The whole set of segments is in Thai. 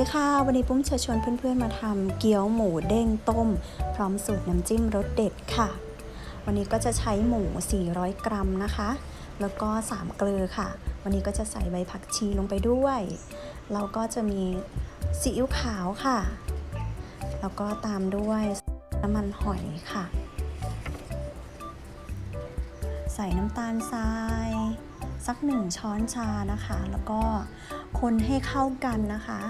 ดีค่ะ วันนี้ปุ้มจะชวนเพื่อนๆมาทำเกี๊ยวหมูเด้งต้ม พร้อมสูตรน้ำจิ้มรสเด็ดค่ะ วันนี้ก็จะใช้หมู 400 กรัมนะคะ แล้วก็ 3 เกลือค่ะ วันนี้ก็จะใส่ใบผักชีลงไปด้วย เราก็จะมีซีอิ๊วขาวค่ะ แล้วก็ตามด้วยน้ำมันหอยค่ะ ใส่น้ำตาลทราย สักหนึ่งช้อนชานะคะ แล้วก็คนให้เข้ากันนะคะ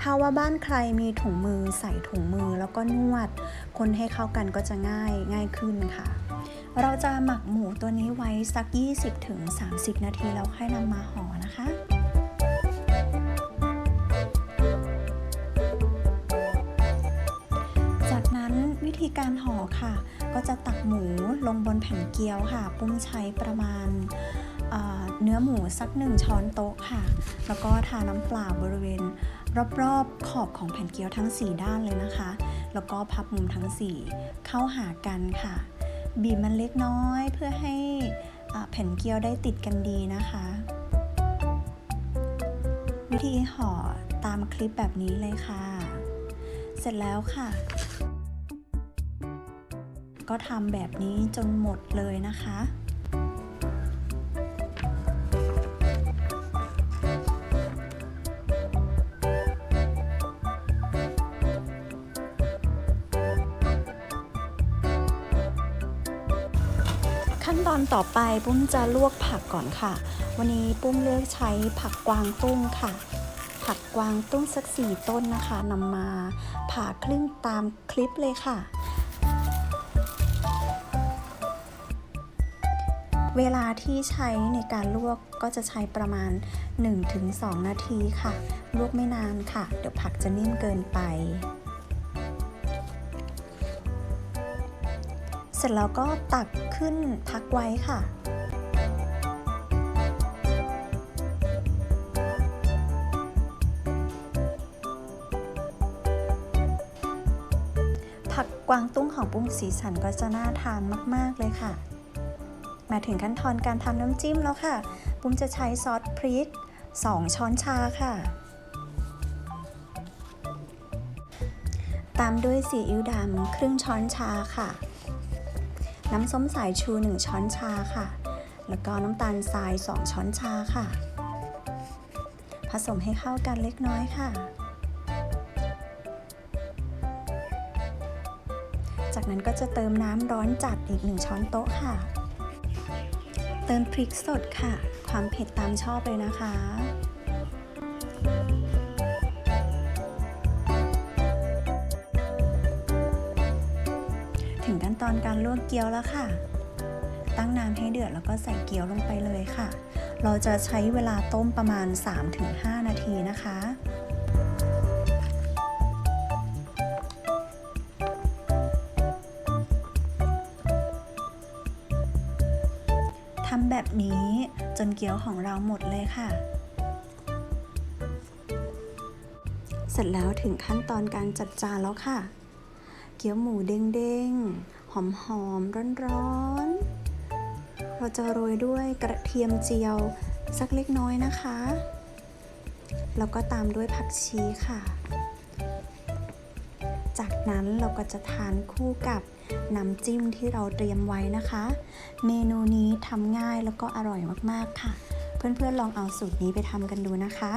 ถ้าว่าบ้านใครมีถุงมือใส่ถุงมือแล้วก็นวด คนให้เข้ากันก็จะง่ายง่ายขึ้นค่ะ เราจะหมักหมูตัวนี้ไว้สัก 20-30 นาทีแล้วค่อยนำมาห่อนะคะจากนั้นวิธีการห่อค่ะ ก็จะตักหมูลงบนแผ่นเกี๊ยวค่ะ ปุ้มใช้ประมาณเเนื้อหมูสักหนึ่งช้อนโต๊ะค่ะ แล้วก็ทาน้ำเปล่าบริเวณ รอบๆขอบของแผ่นเกี๊ยวทั้ง 4 ด้านเลยนะคะ แล้วก็พับมุมทั้ง 4 เข้าหากันค่ะ บีบมันเล็กน้อยเพื่อให้แผ่นเกี๊ยวได้ติดกันดีนะคะ วิธีห่อตามคลิปแบบนี้เลยค่ะ เสร็จแล้วค่ะ ก็ทำแบบนี้จนหมดเลยนะคะขั้นตอนต่อไปปุ้มจะลวกผักก่อนค่ะ วันนี้ปุ้มเลือกใช้ผักกวางตุ้งค่ะ ผักกวางตุ้งสักสี่ต้นนะคะนำมาผ่าครึ่งตามคลิปเลยค่ะ เวลาที่ใช้ในการลวกก็จะใช้ประมาณ 1-2 นาทีค่ะ ลวกไม่นานค่ะ เดี๋ยวผักจะนิ่มเกินไป เสร็จแล้วก็ตักขึ้นพักไว้ค่ะผักกวางตุ้งของปุ้งสีสันก็จะน่าทานมาก ๆ เลยค่ะ มาถึงขั้นตอนการทำน้ำจิ้มแล้วค่ะ ปุ้มจะใช้ซอสพริก 2 ช้อนชาค่ะ ตามด้วยซีอิ๊วดำครึ่งช้อนชาค่ะ น้ำส้มสายชู 1 ช้อนชาค่ะ แล้วก็น้ำตาลทราย 2 ช้อนชาค่ะ ผสมให้เข้ากันเล็กน้อยค่ะ จากนั้นก็จะเติมน้ำร้อนจัดอีก 1 ช้อนโต๊ะค่ะ เติมพริกสดค่ะ ความเผ็ดตามชอบเลยนะคะ ถึงขั้นตอนการลวกเกี๊ยวแล้วค่ะ ตั้งน้ำให้เดือดแล้วก็ใส่เกี๊ยวลงไปเลยค่ะ เราจะใช้เวลาต้มประมาณ 3-5 นาทีนะคะำแบบนี้จนเกี๊ยวของเราหมดเลยค่ะ เสร็จแล้วถึงขั้นตอนการจัดจานแล้วค่ะ เกี๊ยวหมูเด้งๆ หอมๆ ร้อนๆ เราจะโรยด้วยกระเทียมเจียวสักเล็กน้อยนะคะ แล้วก็ตามด้วยผักชีค่ะ จากนั้นเราก็จะทานคู่กับ น้ำจิ้มที่เราเตรียมไว้นะคะ เมนูนี้ทำง่ายแล้วก็อร่อยมากๆค่ะ เพื่อนๆลองเอาสูตรนี้ไปทำกันดูนะคะ